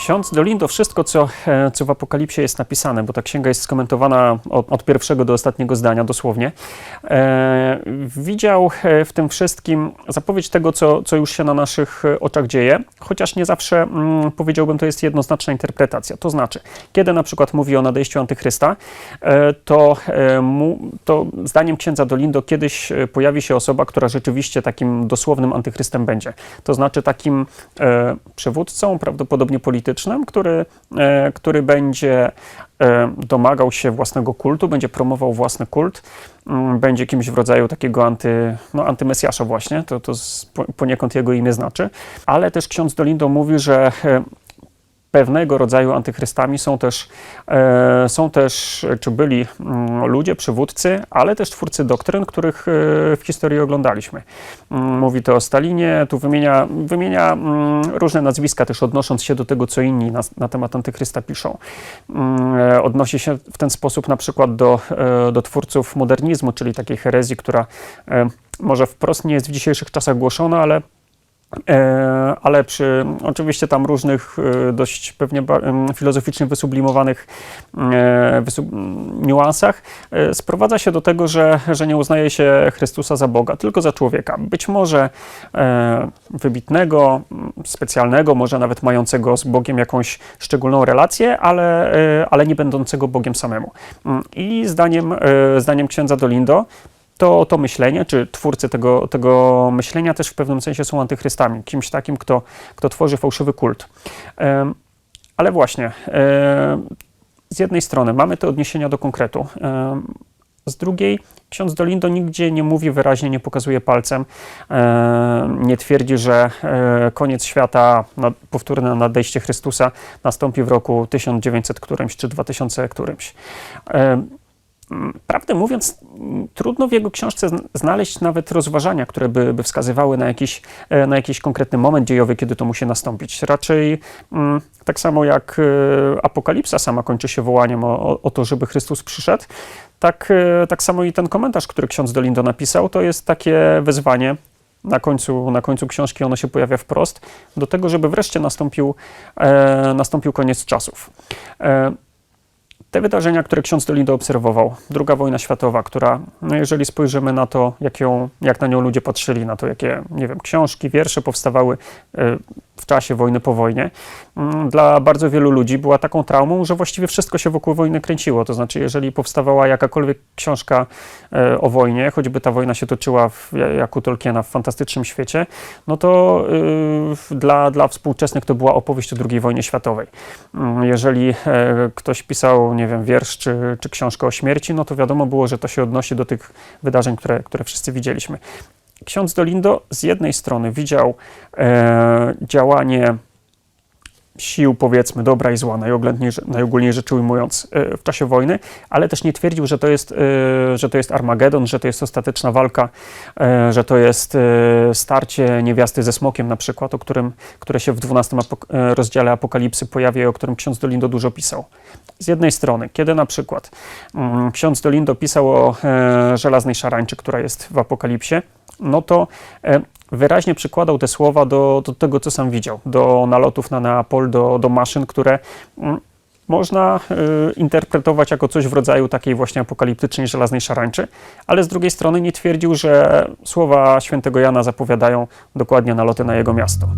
Ksiądz Dolindo, wszystko, co, e, co w Apokalipsie jest napisane, bo ta księga jest skomentowana od, od pierwszego do ostatniego zdania, dosłownie, e, widział e, w tym wszystkim zapowiedź tego, co, co już się na naszych e, oczach dzieje, chociaż nie zawsze mm, powiedziałbym, to jest jednoznaczna interpretacja. To znaczy, kiedy na przykład mówi o nadejściu Antychrysta, e, to, e, mu, to zdaniem księdza Dolindo kiedyś pojawi się osoba, która rzeczywiście takim dosłownym antychrystem będzie. To znaczy takim e, przywódcą, prawdopodobnie politycznym, który, e, który będzie e, domagał się własnego kultu, będzie promował własny kult, mm, będzie kimś w rodzaju takiego anty, no, antymesjasza właśnie, to, to poniekąd jego imię znaczy, ale też ksiądz Dolindo mówi, że e, pewnego rodzaju antychrystami są też, e, są też czy byli mm, ludzie, przywódcy, ale też twórcy doktryn, których e, w historii oglądaliśmy. Mm, Mówi to o Stalinie, tu wymienia, wymienia mm, różne nazwiska, też odnosząc się do tego, co inni na, na temat antychrysta piszą. E, Odnosi się w ten sposób na przykład do, do twórców modernizmu, czyli takiej herezji, która może wprost nie jest w dzisiejszych czasach głoszona, ale ale przy oczywiście tam różnych e, dość pewnie filozoficznie wysublimowanych e, niuansach e, sprowadza się do tego, że, że nie uznaje się Chrystusa za Boga, tylko za człowieka. Być może e, wybitnego, specjalnego, może nawet mającego z Bogiem jakąś szczególną relację, ale, e, ale nie będącego Bogiem samemu. Mm, I zdaniem, e, zdaniem księdza Dolindo to, to myślenie, czy twórcy tego, tego myślenia też w pewnym sensie są antychrystami, kimś takim, kto, kto tworzy fałszywy kult. Ale właśnie, z jednej strony mamy te odniesienia do konkretu, z drugiej ksiądz Dolindo nigdzie nie mówi wyraźnie, nie pokazuje palcem, nie twierdzi, że e, koniec świata, powtórne nadejście Chrystusa nastąpi w roku 1900 którymś czy 2000 którymś. Prawdę mówiąc, trudno w jego książce zn- znaleźć nawet rozważania, które by, by wskazywały na jakiś, e, na jakiś konkretny moment dziejowy, kiedy to musi nastąpić. Raczej mm, tak samo jak e, Apokalipsa sama kończy się wołaniem o, o, o to, żeby Chrystus przyszedł, tak, e, tak samo i ten komentarz, który ksiądz Dolindo napisał, to jest takie wezwanie na końcu, na końcu książki ono się pojawia wprost, do tego, żeby wreszcie nastąpił, e, nastąpił koniec czasów. E, te wydarzenia, które ksiądz Dolindo obserwował, II wojna światowa, która, no jeżeli spojrzymy na to, jak, ją, jak na nią ludzie patrzyli, na to, jakie, nie wiem, książki, wiersze powstawały w czasie wojny, po wojnie, mm, dla bardzo wielu ludzi była taką traumą, że właściwie wszystko się wokół wojny kręciło. To znaczy, jeżeli powstawała jakakolwiek książka e, o wojnie, choćby ta wojna się toczyła, w, jak u Tolkiena, w fantastycznym świecie, no to y, dla, dla współczesnych to była opowieść o II wojnie światowej. Mm, Jeżeli e, ktoś pisał, nie wiem, wiersz czy, czy książkę o śmierci, no to wiadomo było, że to się odnosi do tych wydarzeń, które, które wszyscy widzieliśmy. Ksiądz Dolindo z jednej strony widział e, działanie sił, powiedzmy, dobra i zła, najogólniej rzecz ujmując, e, w czasie wojny, ale też nie twierdził, że to jest, e, że to jest Armagedon, że to jest ostateczna walka, e, że to jest starcie niewiasty ze smokiem na przykład, o którym, które się w 12 apok- e, rozdziale Apokalipsy pojawia i o którym ksiądz Dolindo dużo pisał. Z jednej strony, kiedy na przykład mm, ksiądz Dolindo pisał o żelaznej szarańczy, która jest w Apokalipsie, no to wyraźnie przykładał te słowa do, do tego, co sam widział, do nalotów na Neapol, do, do maszyn, które mm, można y, interpretować jako coś w rodzaju takiej właśnie apokaliptycznej żelaznej szarańczy, ale z drugiej strony nie twierdził, że słowa świętego Jana zapowiadają dokładnie naloty na jego miasto.